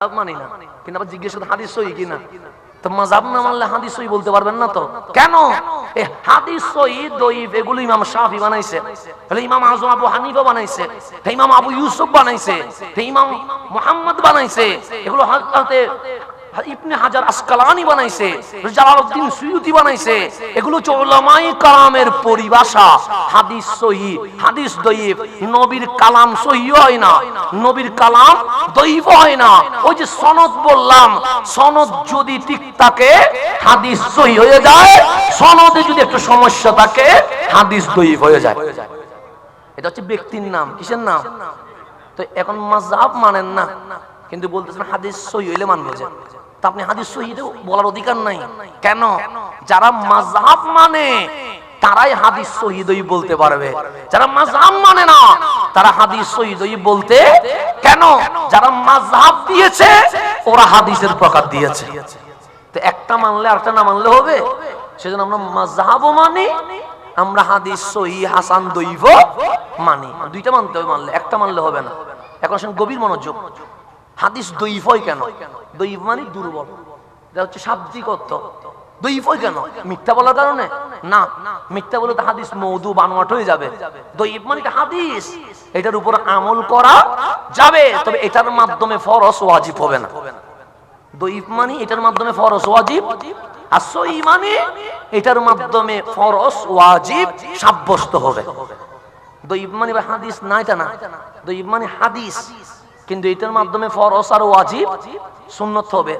মানি না। কিন্তু আবার জিজ্ঞেস করতে, হাদিস সহি কিনা? তো মাযহাব না মানলে হাদিস সহি বলতে পারবেন না তো? কেন? এই হাদিস সহি দইফ এগুলো ইমাম শাফি বানাইছে। তাহলে ইমাম আজম, আবু হানিফা বানাইছে। তা ইমাম আবু ইউসুফ বানাইছে। তা ইমাম মুহাম্মদ বানাইছে। এগুলো হাতে ইবনে হাজার আসকালানি বানাইছে, জালালউদ্দিন সুয়ুতি বানাইছে। এগুলো হচ্ছে উলামাই কালামের পরিভাষা। হাদিস সহি, হাদিস দইফ নবীর কালাম সহি হয় না, নবীর কালাম দইফ হয় না। ওই যে সনদ বললাম, সনদ যদি ঠিক থাকে, হাদিস সহি হয়ে যায়। সনদে যদি একটু সমস্যা থাকে, হাদিস দইফ হয়ে যায়। এটা হচ্ছে ব্যক্তির নাম, কিসের নাম? তো এখন মাযহাব মানেন না, কিন্তু বলতেছেন হাদিস সহি হইলে মানবো যে। আপনি হাদিস সহি বলার অধিকার নাই। কেন? যারা মাযহাব মানে তারাই হাদিস সহিদই বলতে পারবে। যারা মাযহাব মানে না, তারা হাদিস সহিদই বলতে কেন? যারা মাযহাব দিয়েছে, ওরা হাদিসের প্রকার দিয়েছে। তো একটা মানলে আরেকটা না মানলে হবে। সেজন্য আমরা মাযহাবও মানি, আমরা হাদিস সহি হাসান দৈব মানি। দুইটা মানতে হবে মানলে, একটা মানলে হবে না। এখন আসেন গভীর মনোযোগ। হাদিস দৈফই কেন? দৈব মানে দুর্বল। এটা হচ্ছে শাব্দিক অর্থ দৈফই কেন? মিথ্যা বলার কারণে? না, মিথ্যা বলে তো হাদিস মৌদু বানোয়াট হয়ে যাবে। দৈব মানে হাদিস। এটার উপর আমল করা যাবে, তবে এটার মাধ্যমে ফরস ওয়াজিব হবে না। দৈব মানে এটার মাধ্যমে ফরস ওয়াজিব, আর সই মানে এটার মাধ্যমে ফরস ওয়াজিব সাব্যস্ত হবে। দৈব মানে হাদিস না এটা না। দৈব মানে হাদিস। কিন্তু এটার মাধ্যমে ফরস আর ওয়াজিব সুন্নত হবে,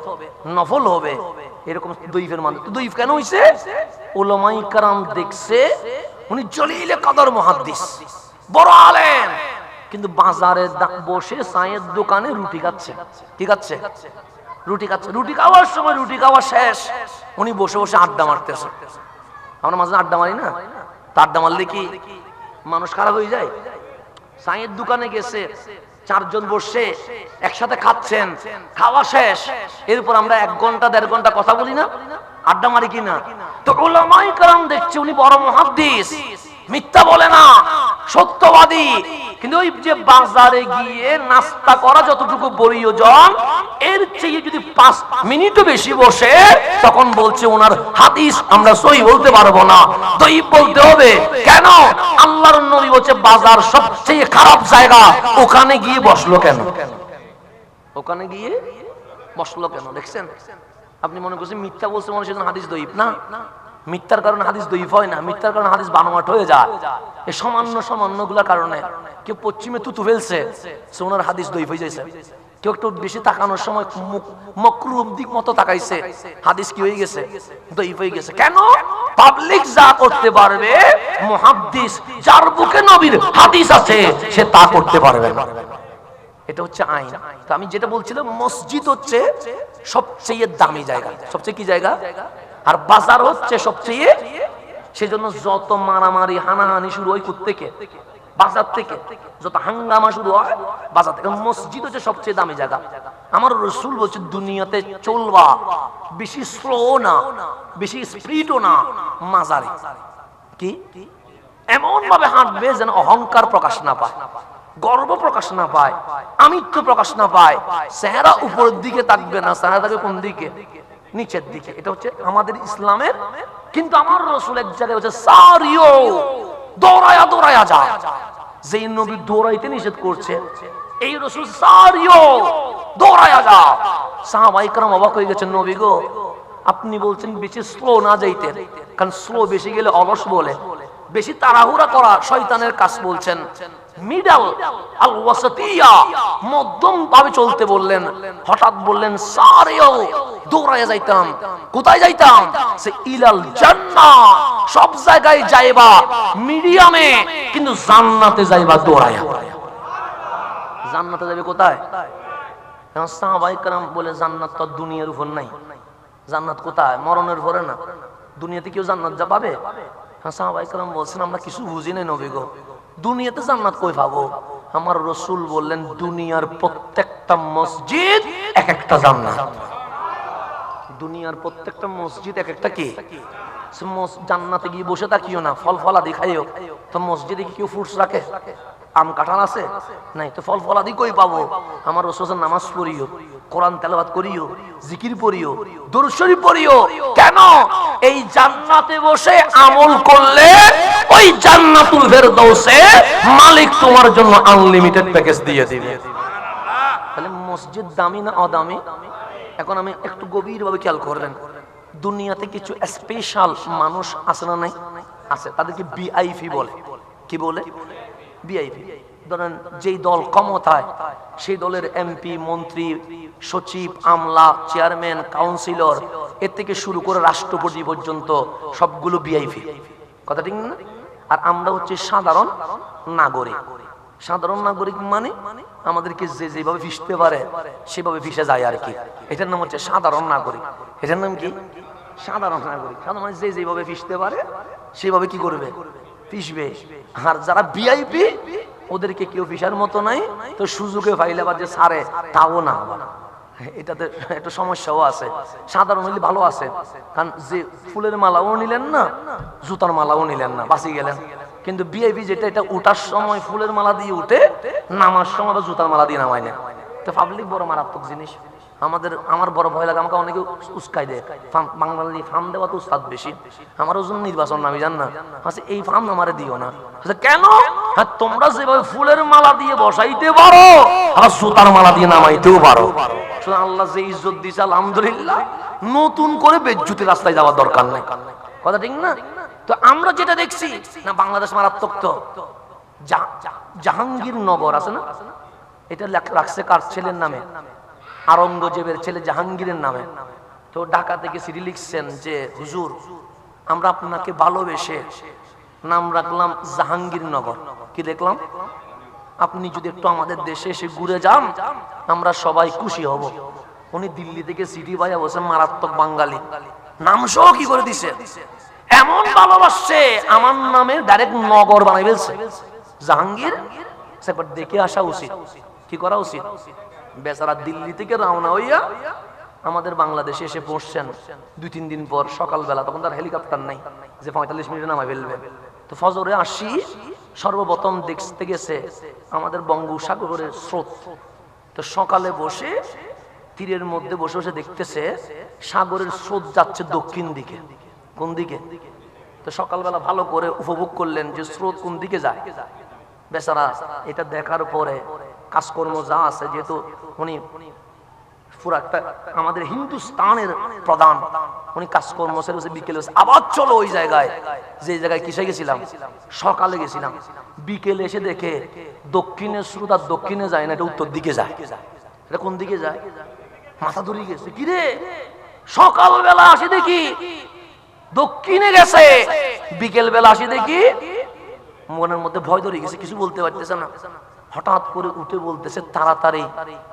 নফল হবে। এরকম দৈফের মাধ্যমে। দৈফ কেন হইছে? ওলামাই কারাম দেখছে, উনি জলিলে কদর মুহাদ্দিস। বড় আলেম। কিন্তু বাজারে বসে চায়ের দোকানে রুটি খাচ্ছে। ঠিক আছে রুটি খাচ্ছে। রুটি খাওয়ার সময় রুটি খাওয়া শেষ। উনি বসে বসে আড্ডা মারতেছে। আমরা মাঝে আড্ডা মারি না? আড্ডা মারলে কি মানুষ খারাপ হয়ে যায়? চায়ের দোকানে গেছে। চারজন বসে একসাথে খাচ্ছেন, খাওয়া শেষ। এরপর আমরা এক ঘণ্টা, দেড় ঘণ্টা কথা বলি না? আড্ডা মারি কিনা? তো ওলামাই কারণ দেখছে, উনি বড় মহাদ্দিস। মিথ্যা বলে না। সত্যবাদী। কিন্তু ওই যে বাজারে গিয়ে নাস্তা করা যতটুকু প্রয়োজন, এর চেয়ে যদি পাঁচ মিনিটও বেশি বসে, তখন বলছে ওনার হাদিস আমরা সই বলতে পারব না। দই বলতে হবে, কেন? আল্লাহর নবী বলছে, বাজার সবচেয়ে খারাপ জায়গা, ওখানে গিয়ে বসল কেন? ওখানে গিয়ে বসল কেন? দেখছেন? আপনি মনে করছেন মিথ্যা বলছে মনে সেজন্য হাদিস দইব না? মিথ্যার কারণে হাদিস দইফ হয় না, মিথ্যার কারণে হাদিস বানোয়াট হয়ে যায়। এই সামান্য সামান্যগুলা কারণে কেউ পশ্চিমে তুতু ফেলছে, সে ওনার হাদিস দইফ হয়ে যাইছে। কেউ একটু বেশি তাকানোর সময় মকরুম দিক মতো তাকাইছে, হাদিস কি হয়ে গেছে? দইফ হয়ে গেছে। কেন? পাবলিক যা করতে পারবে, মুহাদ্দিস, যার বুকে নবীর হাদিস আছে, সে তা করতে পারবে না। এটা হচ্ছে আইন। তো আমি যেটা বলছিলাম, মসজিদ হচ্ছে সবচেয়ে দামি জায়গা। সবচেয়ে কি জায়গা? আর বাজার হচ্ছে সবচেয়ে সেজন্য যত মারামারি, হানাহানি শুরু হয় থেকে বাজার থেকে। যত হাঙ্গামা শুরু হয়, বাজার থেকে। মসজিদ হচ্ছে সবচেয়ে দামি জায়গা। আমার রসুল বলছে, দুনিয়াতে চলবা, বেশি স্লো না, বেশি স্পিডও না মাজারে কি? এমন ভাবে হাঁটবে যেন অহংকার প্রকাশ না পায়, গর্ব প্রকাশ না পায়, আমিত্ব প্রকাশ না পায়। চেহারা উপরের দিকে থাকবে না, চেহারা থাকবে কোন দিকে? নিচের দিকে। এটা হচ্ছে আমাদের ইসলামের, কিন্তু আমার রসুল এক জায়গায় দৌড়াইতে নিষেধ করছে, এই রসুল নবী গো, আপনি বলছেন বেশি স্লো না যাইতে। কারণ স্লো বেশি গেলে অলস বলে। বেশি তাড়াহুড়া করা শয়তানের কাজ বলছেন মিডল আল ওয়াসাতিয়া মধ্যম ভাবে চলতে বললেন হঠাৎ বললেন সারেও দৌড়ায় যাইতাম কোথায় যাইতাম সে ইলাল জান্নাহ সব জায়গায় যাইবা মিডিয়ামে কিন্তু জান্নাতে যাইবা দৌড়ায়া জান্নাতে যাবে কোথায় এখন সাহাবাই کرام বলে জান্নাত তো আর দুনিয়ার উপর নাই জান্নাত কোথায় মরণের পরে না দুনিয়াতে কেউ জান্নাত যা পাবে বলছেন, আমরা কিছু বুঝি নাই নবী গো। দুনিয়াতে জান্নাত কই পাবো? আমার রসুল বললেন, দুনিয়ার প্রত্যেকটা মসজিদ এক একটা জান্নাত। দুনিয়ার প্রত্যেকটা মসজিদ এক একটা কি জান্নাতে গিয়ে বসে থাকিও না ফল ফলা দেখাইও তো মসজিদে কি কেউ ফুটস রাখে? আম, কাঁঠাল আছে? নাই, তো ফল ফলাদি কই পাবো? আমার রসুল নামাজ পড়িও। কোরআন তেলাওয়াত করিও, জিকির পড়িও, দরুদ পড়িও। কেন? এই জান্নাতে বসে আমল করলে ওই জান্নাতুল ফেরদৌসে মালিক তোমার জন্য আনলিমিটেড প্যাকেজ দিয়ে দিবে। তাহলে মসজিদ দামি না অদামি? এখন আমি একটু গভীরভাবে খেয়াল করলেন, দুনিয়াতে কিছু স্পেশাল মানুষ আছে না নাই? আছে, তাদেরকে বিআইপি বলে। কি বলে? বিআইপি ধরেন যেই দল ক্ষমতায়, সেই দলের এমপি, মন্ত্রী, সচিব, আমলা, চেয়ারম্যান, কাউন্সিলর, এর থেকে শুরু করে রাষ্ট্রপতি পর্যন্ত সবগুলো বিআইপি কথা ঠিক না? আর আমরা হচ্ছে সাধারণ নাগরিক। সাধারণ নাগরিক মানে আমাদেরকে যে যেভাবে ভিসতে পারে, সেভাবে ভিসে যায় আর কি। এটার নাম হচ্ছে সাধারণ নাগরিক। এটার নাম কি? সাধারণ নাগরিক। সাধারণ মানে যে যেভাবে ভিসতে পারে, সেভাবে কি করবে? পিসবে আর যারা ভিআইপি ওদেরকে কেউ ভিসার মতো নাই তো সুযোগে ফাইলে বা যে সারে তাও না এটাতে একটু সমস্যাও আছে। সাধারণ হইলে ভালো আছে। কারণ যে ফুলের মালাও নিলেন না জুতার মালাও নিলেন না বাঁচি গেলেন। কিন্তু বিআইপি যেটা এটা উঠার সময় ফুলের মালা দিয়ে উঠে নামার সময় আবার জুতার মালা দিয়ে নামায় না তো পাবলিক বড় মারাত্মক জিনিস। আমাদের আমার বড় ভয় লাগে আমাকে অনেকে উস্কাই দেয়। বাঙালি ফার্ম দেওয়া তো উস্তাদ বেশি। আমার ওজন নির্বাচন আমি জান না। আচ্ছা এই ফার্ম আমারে দিও না। আচ্ছা, কেন? হ্যাঁ তোমরা যেভাবে ফুলের মালা দিয়ে বসাইতে পারো, আর সুতার মালা দিয়ে নামাইতেও পারো। আল্লাহ যে ইজ্জত দিছে, আলহামদুলিল্লাহ, নতুন করে বেজ্জুতি রাস্তায় যাওয়ার দরকার নাই। কথা ঠিক না? তো আমরা যেটা দেখছি, না, বাংলাদেশ মারাত্মক তো। জাহাঙ্গীরনগর আছে না? এটা রাখছে কার ছেলের নামে? আরঙ্গজেবের ছেলে জাহাঙ্গীরের নামে। তো ঢাকা থেকে সিডি লিখছেন যে, হুজুর, আমরা আপনাকে ভালোবেসে নাম রাখলাম জাহাঙ্গীরনগর কি দেখলাম? আপনি যদি একটু আমাদের দেশে এসে ঘুরে যান, আমরা সবাই খুশি হব। উনি দিল্লি থেকে সিটি ভাইয়া বসে মারাত্মক বাঙালি। নাম সহ কি করে দিছে? এমন ভালোবাসছে, আমার নামে ডাইরেক্ট নগর বানাই ফেলছে। জাহাঙ্গীর সেবার দেখে আসা উচিত। কি করা উচিত? বেচারা দিল্লি থেকে রওনা হইয়া আমাদের বাংলাদেশে এসে পৌঁছছেন। দুই, তিন দিন পর সকালবেলা, তখন তার হেলিকপ্টার নাই। যে পঁয়তাল্লিশ মিনিটে নামাই ফেলবে। তো ফজরে আসি সর্বপ্রথম দেখতে গেছে আমাদের বঙ্গোপসাগরের স্রোত। তো সকালে বসে, তীরের মধ্যে বসে বসে দেখতেছে সাগরের স্রোত যাচ্ছে দক্ষিণ দিকে। কোন দিকে? তো সকালবেলা ভালো করে উপভোগ করলেন যে স্রোত কোন দিকে যায়। বেচারা এটা দেখার পরে কাজকর্ম যা আছে, যেহেতু উনি একটা আমাদের হিন্দুস্তানের প্রধান। উনি কাজকর্ম সেরে বিকেলে আবার চলো ওই জায়গায়। যে জায়গায় কিসে গেছিলাম? সকালে গেছিলাম। বিকেলে এসে দেখে দক্ষিণের স্রোত আর দক্ষিণে যায় না, এটা উত্তর দিকে যায়। এটা কোন দিকে যায়? মাথা ধরে গেছে। কি রে? সকালবেলা আসে দেখি দক্ষিণে গেছে। বিকেল বেলা আসি দেখি মনের মধ্যে ভয় ধরে গেছে, কিছু বলতে পারতেছে না। হঠাৎ করে উঠে বলতেছে, তাড়াতাড়ি,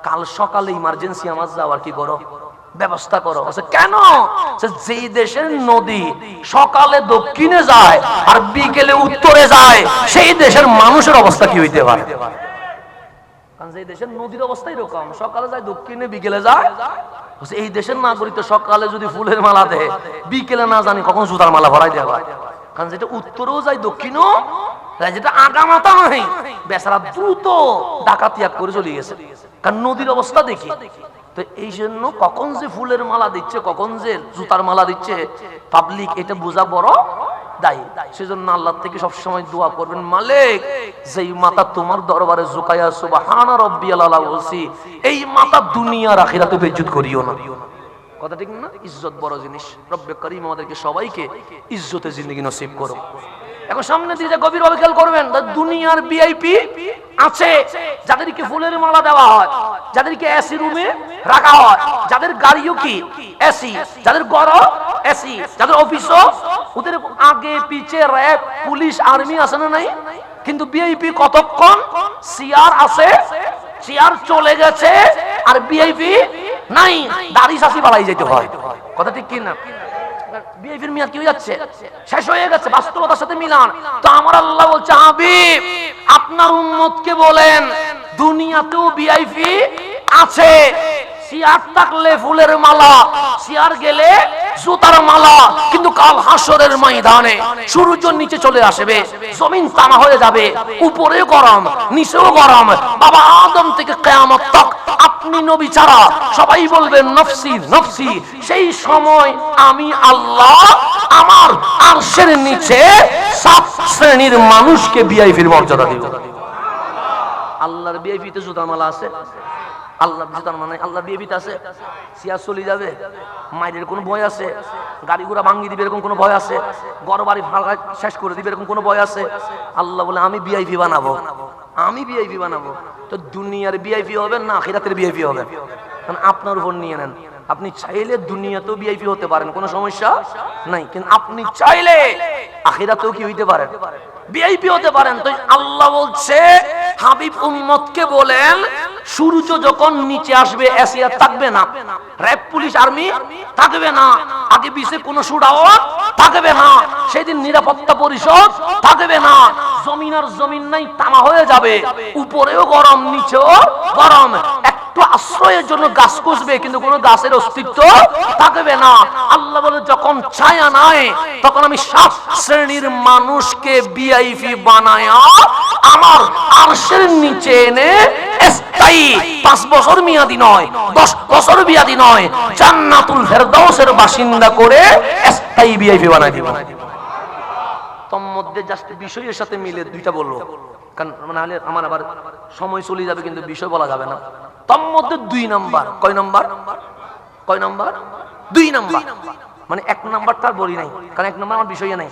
কাল সকালে ইমার্জেন্সি আমার যাওয়ার কি করো? ব্যবস্থা করো। কেন? যেই দেশের নদী সকালে দক্ষিণে যায় আর বিকেলে উত্তরে যায়, সেই দেশের মানুষের অবস্থা কি হইতে পারে? যে এই দেশের নাগরিক তো সকালে যদি ফুলের মালা দেয়, বিকেলে না জানি কখন জুতার মালা ভরাই দেওয়া কারণ যেটা উত্তরেও যায়, দক্ষিণও যেটা আগামাতা নাই বেচারা দ্রুত ডাকাতিয়াগ করে চলে গেছে। কারণ নদীর অবস্থা দেখি। তো এই জন্য কখন যে ফুলের মালা দিচ্ছে, কখন যে জুতার মালা দিচ্ছে পাবলিক এটা বোঝা বড় যেই তোমার দরবারে এই করিও ইজ্জত বড় সবাইকে ইজ্জতে জিন্দগি নসিব করো এখন সামনে দিয়ে যে গভীর ভাবে খেয়াল করবেন দুনিয়ার ভিআইপি আছে, যাদেরকে ফুলের মালা দেওয়া হয়, যাদেরকে এসি রুমে রাখা হয়, যাদের গাড়িও কি এসি যাদের গড় এসি যাদের অফিসও ওদের আগে, পিছে র্যাব পুলিশ আর্মি আছে না নাই? কিন্তু ভিআইপি কতক্ষণ সিআর আছে সিআর চলে গেছে, আর ভিআইপি নাই। দাড়ি শাসি বাড়াই যেতে হয়। কথা ঠিক কি না বিএফির মেয়াদ কি হয়ে যাচ্ছে? শেষ হয়ে গেছে, বাস্তবতার সাথে মিলান। তো আমার আল্লাহ বলছে, হাবিব, আপনার উম্মতকে বলেন, দুনিয়াতেও বিআইপি আছে। সিয়ার থাকলে ফুলের মালা সিয়ার গেলে জুতার মালা, কিন্তু কাল হাসরের ময়দানে সূর্য নিচে চলে আসবে, জমিন তামা হয়ে যাবে উপরে গরম, নিচেও গরম। বাবা আদম থেকে কেয়ামত তক আপনি নবী ছাড়া সবাই বলবেন নফসি নফসি, সেই সময় আমি আল্লাহ আমার আরশের নিচে সাত শ্রেণির মানুষকে বিআইপির মর্যাদা দিব। আল্লাহর বিআইপিতে জুতার মালা আছে? আল্লাহ জুতার মানে আল্লাহ বিআইপিতে আছে সিয়া চলে যাবে মায়ের কোনো ভয় আছে, গাড়ি ঘোড়া ভাঙ্গি দিবে এরকম কোনো ভয় আছে গড় বাড়ি ভাঙা শেষ করে দিবে এরকম কোনো ভয় আছে? আল্লাহ বলে, আমি বিআইপি বানাবো, আমি বিআইপি বানাবো। তো দুনিয়ার বিআইপি হবেন না আখিরাতের বিআইপি হবেন কারণ আপনার উপর নিয়ে নেন। আপনি চাইলে দুনিয়াতেও বিআইপি হতে পারেন, কোনো সমস্যা নাই। কিন্তু আপনি চাইলে আখিরাতেও কি হইতে পারেন বিআইপি হতে পারেন। তো আল্লাহ বলছে হাবিব উম্মতকে বলেন, সূর্য যখন নিচে আসবে এসিয়া থাকবে না। র্যাব, পুলিশ, আর্মি থাকবে না। আগে পিছে কোনো সুডাও থাকবে না। সেদিন নিরাপত্তা পরিষদ থাকবে না। জমিন আর জমিন নাই, তামা হয়ে যাবে। উপরেও গরম, নিচেও গরম। একটু আশ্রয়ের জন্য গাছ কুসবে কিন্তু কোনো গাছের অস্তিত্ব থাকবে না। আল্লাহ বলে, যখন ছায়া নাই, তখন আমি সাত শ্রেণির মানুষকে বিআইপি বানায়া আমার আরশের নিচে এনে স্থায়ী পাঁচ বছর মেয়াদি নয়, দশ বছর মেয়াদি নয়, জান্নাতুল ফেরদাউসের বাসিন্দা করে স্থায়ী বিআইপি বানাই দিব। তন্মধ্যে জাস্ট বিষয়ের সাথে মিলে দুইটা বলব। কারণ নাহলে আমার আবার সময় চলে যাবে কিন্তু বিষয় বলা যাবে না। তন্মধ্যে দুই নাম্বার। কয় নাম্বার? কয় নাম্বার? দুই নাম্বার। মানে এক নাম্বারটা আর বলি নাই, কারণ এক নাম্বার আমার বিষয় নাই।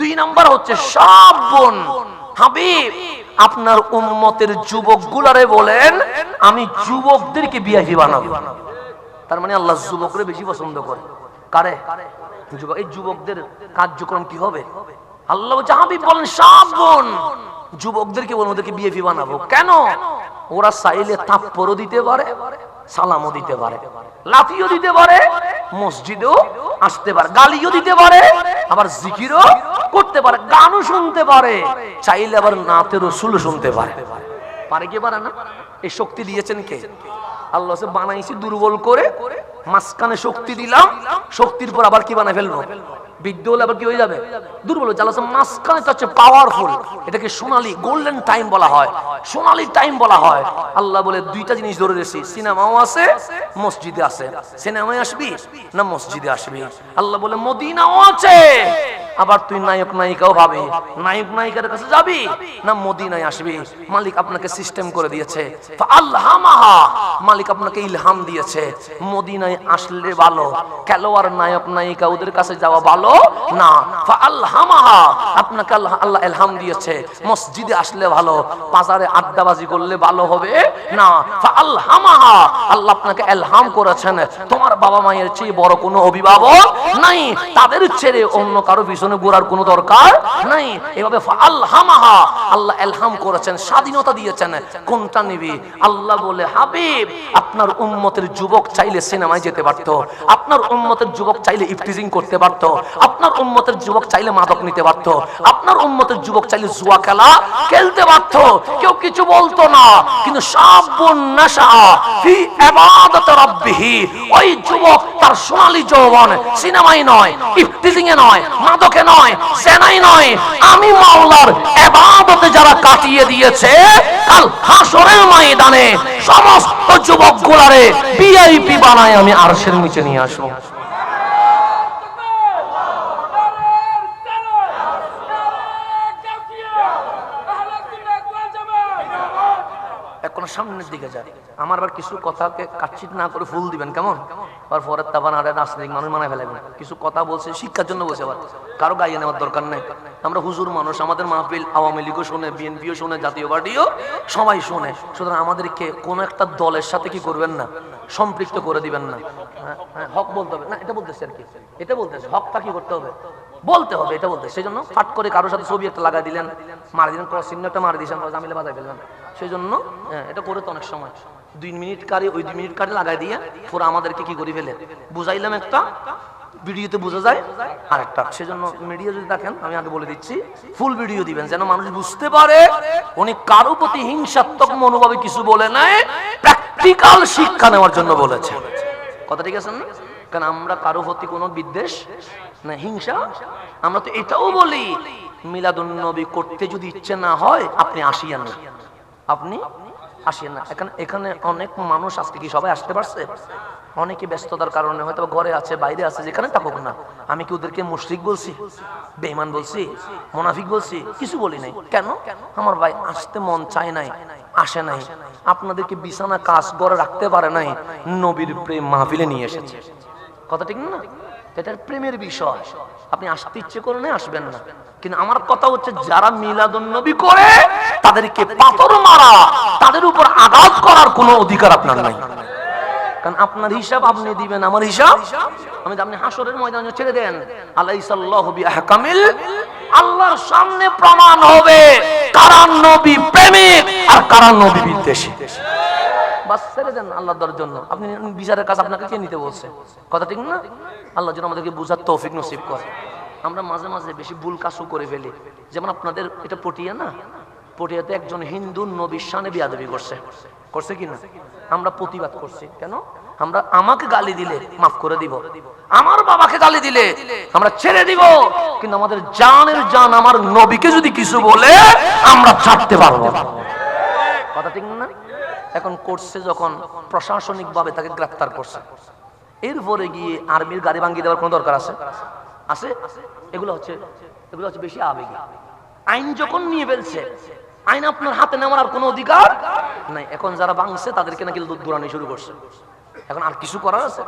দুই নাম্বার হচ্ছে সব বোন। হাবিব, আপনার উম্মতের যুবক গুলারে বলেন, আমি যুবকদেরকে বিয়াহি বানাবো। তার মানে আল্লাহ যুবকরে বেশি পছন্দ করে। কারে? এই যুবকদের কার্যক্রম কি হবে? আল্লাহ হাবিব বলেন, সব বোন। যুবকদেরকে বলেন ওদেরকে বিয়ে বানাবো। কেন? ওরা চাইলে থাপ্পরও দিতে পারে, সালামও দিতে পারে, লাফিও দিতে পারে, মসজিদেও আসতে পারে, গালিও দিতে পারে, আবার জিকিরও করতে পারে, গানও শুনতে পারে, চাইলে আবার নাতে রসুলও শুনতে পারে। পারে কি পারে না? এই শক্তি দিয়েছেন কে? আল্লাহ বানাইছি দুর্বল করে, মাঝখানে শক্তি দিলাম, শক্তির পর আবার কি বানাই ফেলব? বৃদ্ধ হলে আবার কি হয়ে যাবে? দুর্বল হয়ে যাবে। মাঝখানে হচ্ছে পাওয়ারফুল এটাকে সোনালি গোল্ডেন টাইম বলা হয়। সোনালি টাইম বলা হয়। আল্লাহ বলে, দুইটা জিনিস ধরে রেখেছি। সিনেমাও আছে, মসজিদে আছে। সিনেমায় আসবি না মসজিদে আসবি? আল্লাহ বলে, মদিনাও আছে। আবার তুই নায়ক নায়িকাও ভাবে নায়ক নায়িকার কাছে যাবি না মদিনায় আসবি। মালিক আপনাকে সিস্টেম করে দিয়েছে। আল্লাহামাহা মালিক আপনাকে ইলহাম দিয়েছে। মদিনায় আসলে ভালো। খেলোয়াড়, নায়ক, নায়িকা ওদের কাছে যাওয়া ভালো? না। আল্লাহামাহা আপনাকে আল্লাহ আল্লাহ ইলহাম দিয়েছে। মসজিদে আসলে ভালো। বাজারে আড্ডাবাজি করলে ভালো হবে? না। আল্লাহামাহা আল্লাহ আপনাকে এলহাম করেছেন। তোমার বাবা মায়ের চেয়ে বড় কোনো অভিভাবক নাই। তাদের ছেড়ে অন্য কারও পিছনে ঘোরার কোনো দরকার নাই। এভাবে আল্লাহামাহা আল্লাহ এলহাম করেছেন, স্বাধীনতা দিয়েছেন। কোনটা নিবি? আল্লাহ বলে, হাবিব, আপনার উম্মতের যুবক চাইলে সিনেমায় যেতে পারত। আপনার উম্মতের যুবক চাইলে ইফটিজিং করতে পারত। আপনার উম্মতের যুবক চাইলে মাদক নিতে পারত। আপনার উম্মতের যুবক চাইলে জুয়া খেলা খেলতে পারত। কেউ কিছু বলতো না। কিন্তু সাবুন নাশা ফি ইবাদত রাব্বিহি। ওই যুবক তার সোনালী যৌবন সিনেমাই নয়, ইফতিজিং এ নয়, মাদকে নয়, সেনাই নয়। আমি মাওলার এবাদতে যারা কাটিয়ে দিয়েছে, কাল হাসরের ময়দানে সমস্ত যুবক গুলারে বিআইপি বানায় আমি আরশের নিচে নিয়ে আসব। এখন সামনের দিকে যায় আমার আবার কিছু কথাকে কাটছিট না করে ফুল দিবেন কেমন? আর পরের তাবান রাজনৈতিক মানুষ মানায় ফেলাবেন কিছু কথা বলছে শিক্ষার জন্য বলছে আবার। কারও গাইয়ে নেওয়ার দরকার নেই। আমরা হুজুর মানুষ আমাদের মাহফিল আওয়ামী লীগও শোনে বিএনপিও শোনে জাতীয় পার্টিও সবাই শোনে। সুতরাং আমাদেরকে কোন একটা দলের সাথে কি করবেন না? সম্পৃক্ত করে দিবেন না। হ্যাঁ, হ্যাঁ, হক বলতে হবে। না এটা বলতেছে আর কি। এটা বলতেছে হকটা কি করতে হবে? বলতে হবে এটা বলতে সেই জন্য ফাট করে কারোর সাথে ছবি একটা লাগাই দিলেন মারি দিলেন ক্রস চিহ্ন একটা মারি দিয়েছেন জামিলে বাজাই ফেললেন সেই জন্য হ্যাঁ, এটা করে তো অনেক সময়। দুই মিনিট কারে ওই দুই মিনিট কারে লাগাই দিয়ে পুরো আমাদেরকে কি করে ফেলে? বুঝাইলাম একটা ভিডিওতে বোঝা যায় আর একটা সেজন্য মিডিয়া যদি দেখেন আমি আগে বলে দিচ্ছি ফুল ভিডিও দিবেন যেন মানুষ বুঝতে পারে উনি কারও প্রতি হিংসাত্মক মনোভাবে কিছু বলে নাই প্র্যাকটিক্যাল শিক্ষা নেওয়ার জন্য বলেছে। কথা ঠিক আছে না? কারণ আমরা কারও প্রতি কোনো বিদ্বেষ না, হিংসা। আমরা তো এটাও বলি, মিলাদুন নবী করতে যদি ইচ্ছে না হয়, আপনি আসিয়েন না। আপনি আসিয়েন না। এখানে এখানে অনেক মানুষ আজকে কি সবাই আসতে পারছে? অনেকে ব্যস্ততার কারণে হয়তো ঘরে আছে, বাইরে আছে, যেখানে থাকুক না। আমি কি ওদেরকে মুশরিক বলছি, বেঈমান বলছি, মোনাফিক বলছি? কিছু বলি নাই। কেন? আমার ভাই আসতে মন চায় নাই, আসে নাই। আপনাদেরকে বিছানা কাজ করে রাখতে পারে নাই, নবীর প্রেম মাহফিলে নিয়ে এসেছে। কথা ঠিক না? এটার প্রেমের বিষয়। আপনি আসতে ইচ্ছে করে আসবেন না। কিন্তু আমার কথা হচ্ছে, যারা মিলাদুন নবী করে, তাদেরকে পাথর মারা, তাদের উপর আঘাত করার কোনো অধিকার আপনার নাই। কারণ আপনার হিসাব আপনি দিবেন, আমার হিসাব। আমি আপনি হাসরের ময়দানে ছেড়ে দেন। আলাইসাল্লাহু আল্লাহর সামনে প্রমাণ হবে কারা নবী প্রেমিক আর কারা নবী বিদ্বেষী। বাস ছেড়ে দেন আল্লাহ দেওয়ার জন্য। আপনি বিচারের কাজ আপনাকে কে নিতে বলছে? কথা ঠিক না? আল্লাহ যেন আমাদেরকে বুঝার তৌফিক নসিব করে। আমরা মাঝে মাঝে বেশি ভুল কাজও করে ফেলি। যেমন আপনাদের এটা পটিয়া না? পটিয়াতে একজন হিন্দু নবীর সানে বিয়াদবি করছে। করছে কি না? আমরা প্রতিবাদ করছি। কেন? আমরা আমাকে গালি দিলে মাফ করে দিব। আমার বাবাকে গালি দিলে আমরা ছেড়ে দিব। কিন্তু আমাদের জানের জান আমার নবীকে যদি কিছু বলে, আমরা ছাড়তে পারব কথা ঠিক না? এখন করছে যখন প্রশাসনিক ভাবে তাকে গ্রেফতার করছে। এরপরে গিয়ে আর্মির গাড়ি ভাঙ্গিয়ে দেওয়ার কোনো দরকার আছে? আছে? এগুলো হচ্ছে এগুলো হচ্ছে বেশি আবেগী। আইন যখন নিয়ে ফেলছে, আইন আপনার হাতে নেওয়ার আর কোনো অধিকার নাই। এখন যারা ভাঙছে, তাদেরকে নাকি দৌড়ানি শুরু করছে। এখন আর কিছু করার আছে?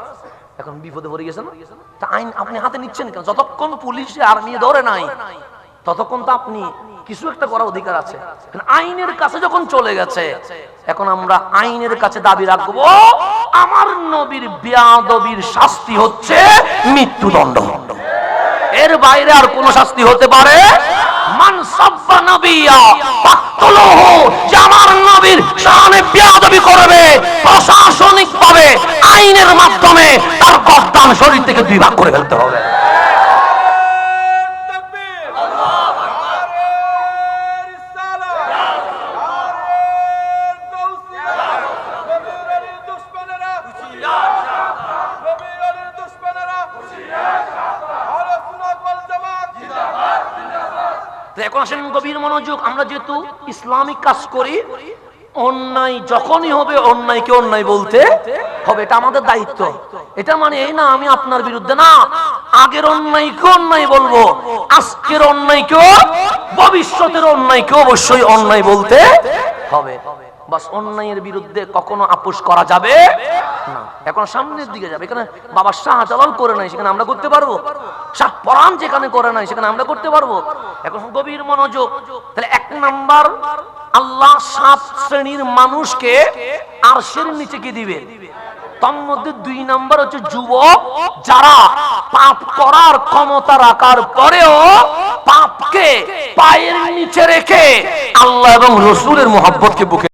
এখন বিপদে পড়ে গেছেন তা আইন আপনি হাতে নিচ্ছেন কেন? যতক্ষণ পুলিশে আর্মি ধরে নাই ততক্ষণ তো আপনি কিছু একটা করার অধিকার আছে। আইনের কাছে যখন চলে গেছে, এখন আমরা আইনের কাছে দাবি রাখব, আমার নবীর বিয়াদবির শাস্তি হচ্ছে মৃত্যুদণ্ড। এর বাইরে আর কোন শাস্তি হতে পারে? প্রশাসনিক ভাবে আইনের মাধ্যমে তার গর্দান শরীর থেকে দুই ভাগ করে ফেলতে হবে। মনোযোগ আমরা যেহেতু ইসলামিক কাজ করি, অন্যায় যখনই হবে, অন্যায়কে অন্যায় বলতে হবে, এটা আমাদের দায়িত্ব। এটা মানে এই না, আমি আপনার বিরুদ্ধে না, আগের অন্যায়কে অন্যায় বলব, আজকের অন্যায়কেও, ভবিষ্যতের অন্যায়কে অবশ্যই অন্যায় বলতে হবে। বাস, অন্যায়ের বিরুদ্ধে কখনো আপোষ করা যাবে না। এখন সামনের দিকে যাবে। এখানে বাবা শাহজালাল করে নাই, সেখানে আমরা করতে পারব? শাহ পরাণ যেখানে করে নাই, সেখানে আমরা করতে পারব? এখন গভীর মনোযোগ। তাহলে এক নাম্বার, আল্লাহ সাত শ্রেণির মানুষকে আরশের নিচে কি দিবে? তার মধ্যে দুই নাম্বার হচ্ছে যুবক, যারা পাপ করার ক্ষমতা রাখার পরেও পাপকে পায়ের নিচে রেখে আল্লাহ এবং রসুলের মোহাব্বতকে বুকে